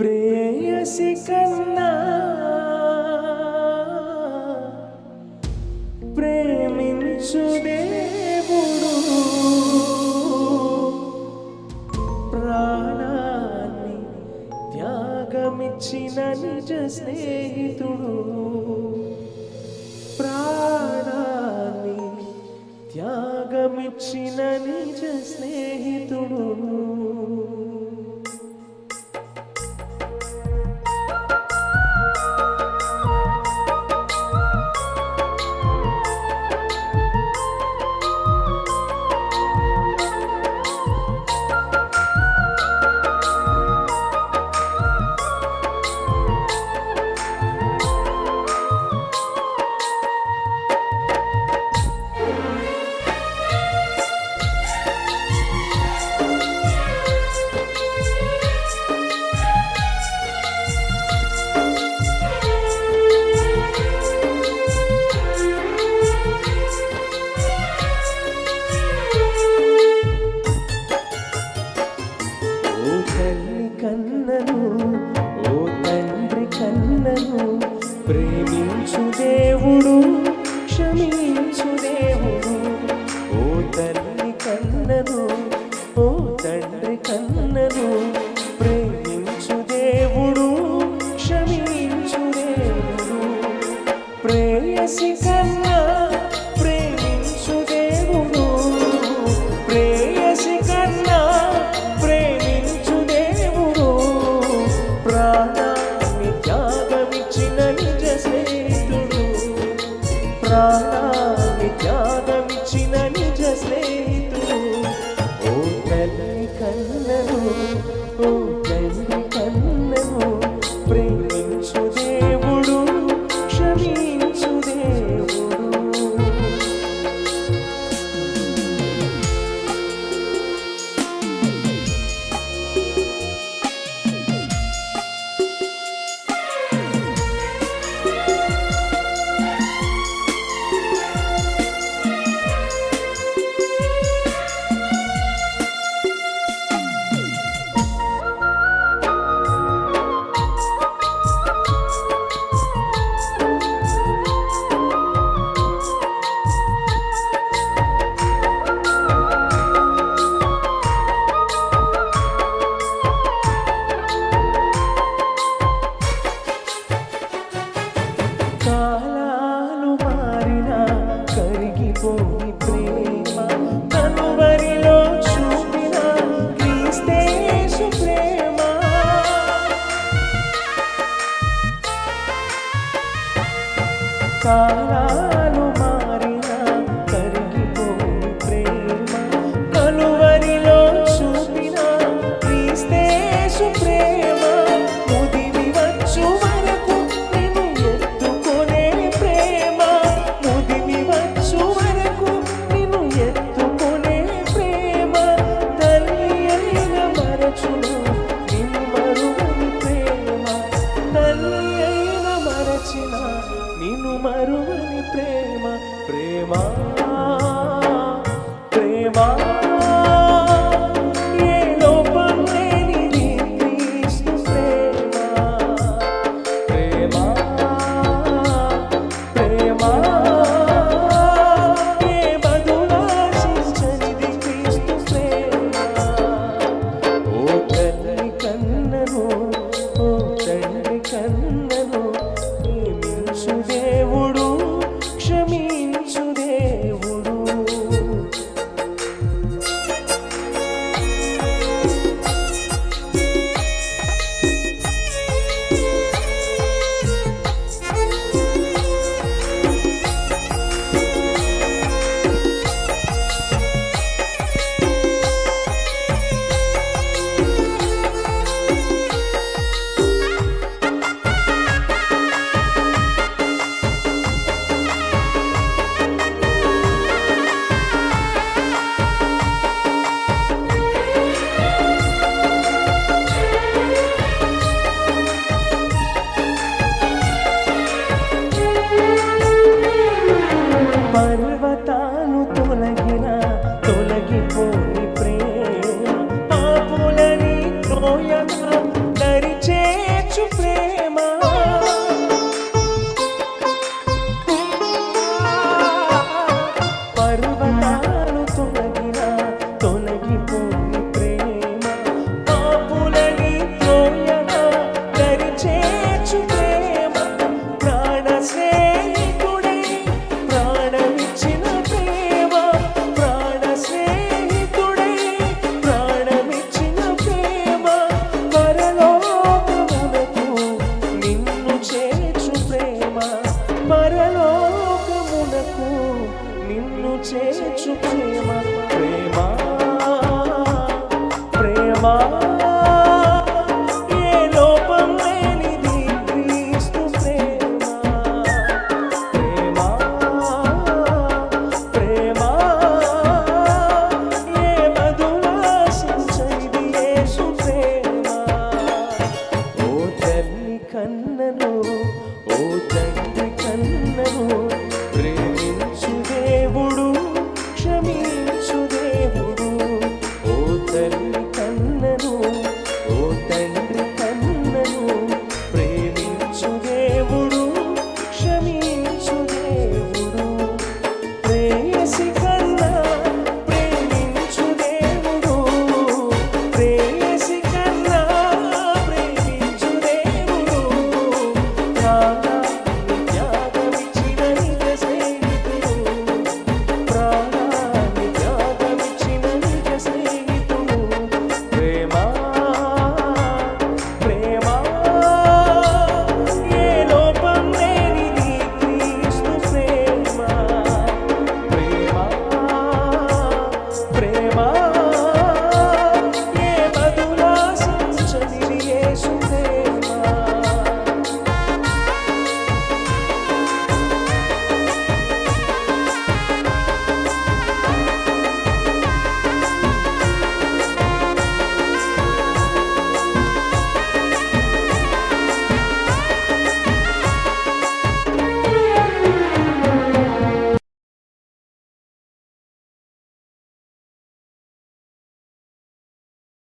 ప్రేయసి కన్నా ప్రేమించు దేవుడు ప్రాణాన్ని త్యాగమిచ్చిన నిజ స్నేహితుడు. ప్రాణాన్ని త్యాగమిచ్చిన నిజ స్నేహితుడు. ಕಣ್ಣನು కాలాలు మారిన కరిగిపోయి ప్రేమ కనువరిలో చూపిన క్రీస్తేసు ప్రేమ. కాలాలు మారిన కరిగి